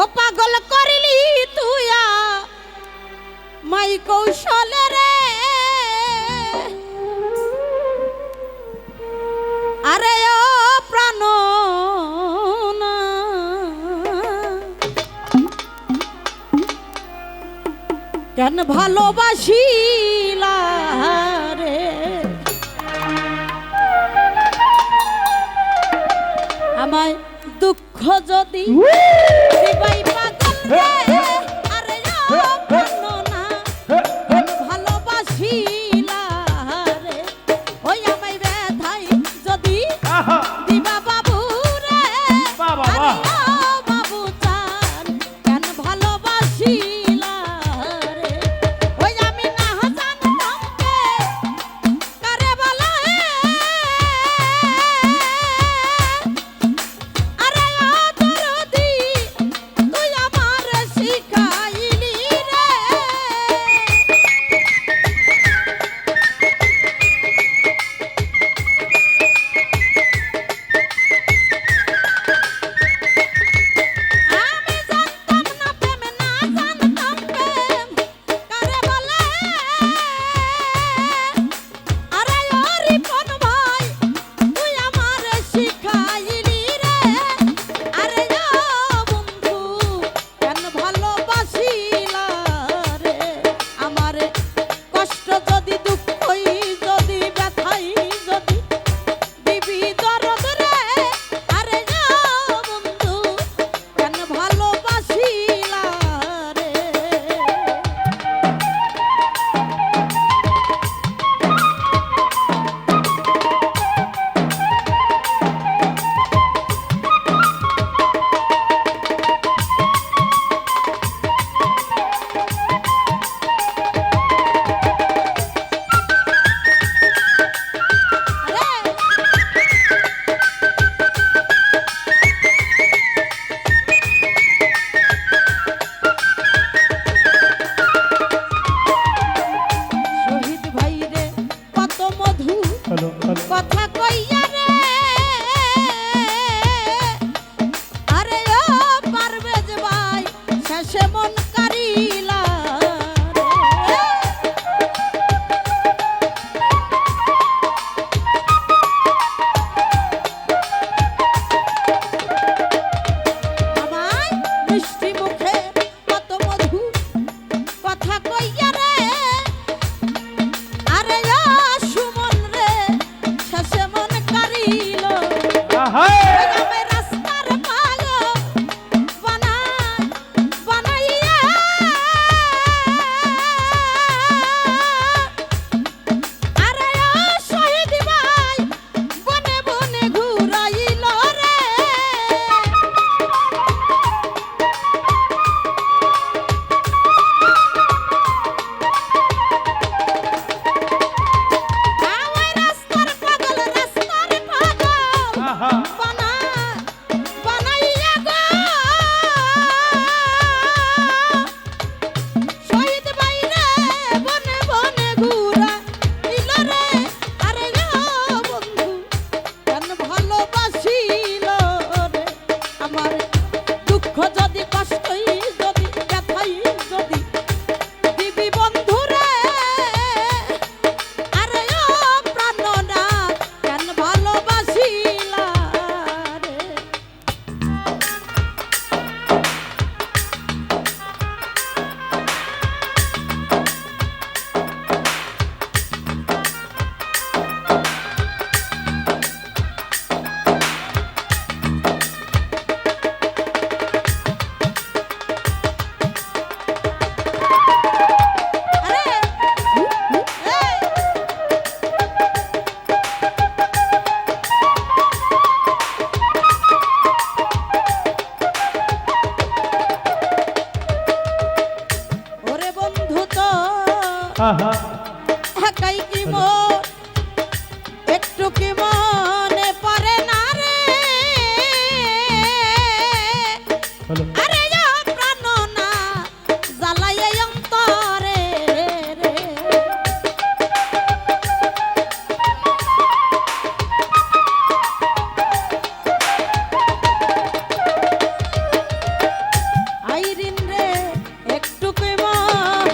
ও পাগল করিলি তুইয়া? মাই কৌশল রে। আরে ও প্রাণ কেন ভালোবাসিলা রে আমায় দুঃখ যদি দিবাই পাগল রে,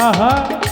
Uh-huh.